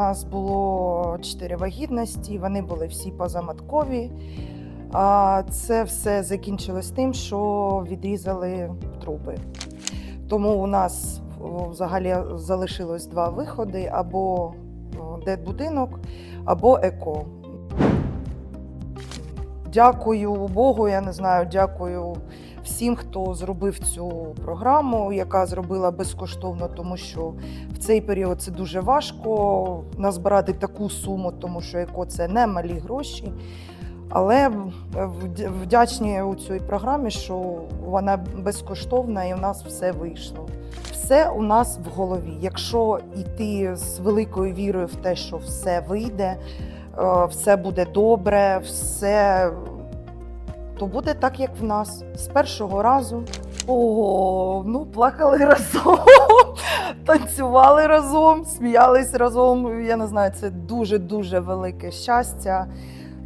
нас було 4 вагітності, вони були всі позаматкові. А це все закінчилось тим, що відрізали труби. Тому у нас взагалі залишилось два виходи: або будинок, або еко. Дякую Богу, я не знаю, дякую всім, хто зробив цю програму, яка зробила безкоштовно, тому що в цей період це дуже важко назбирати таку суму, тому що еко це не малі гроші. Але вдячні у цій програмі, що вона безкоштовна і у нас все вийшло. Все у нас в голові. Якщо йти з великою вірою в те, що все вийде, все буде добре, все то буде так, як в нас. З першого разу. О, ну плакали разом, танцювали разом, сміялись разом. Я не знаю, це дуже-дуже велике щастя.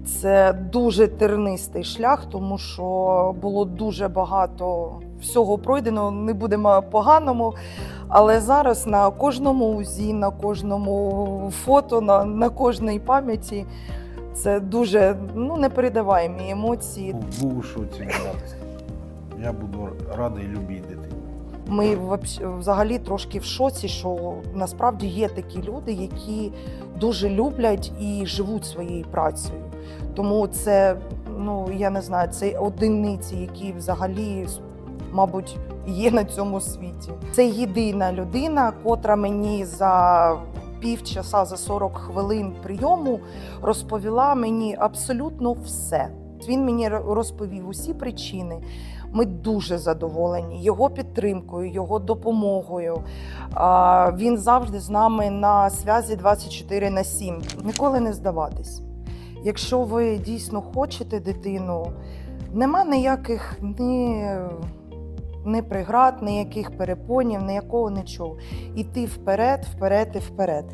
Це дуже тернистий шлях, тому що було дуже багато всього пройдено. Не будемо поганому. Але зараз на кожному узі, на кожному фото, на, на кожній пам'яті це дуже ну, непередаваємі емоції. Був у шоці. Я буду радий любій дитині. Ми взагалі трошки в шоці, що насправді є такі люди, які дуже люблять і живуть своєю працею. Тому це, ну я не знаю, це одиниці, які взагалі, мабуть, є на цьому світі. Це єдина людина, котра мені за півчаса, за 40 хвилин прийому розповіла мені абсолютно все. Він мені розповів усі причини. Ми дуже задоволені його підтримкою, його допомогою. Він завжди з нами на зв'язі 24 на 7. Ніколи не здаватись. Якщо ви дійсно хочете дитину, нема ніяких ні, ні преград, ніяких перепонів, ніякого нічого. Іти вперед, вперед і вперед.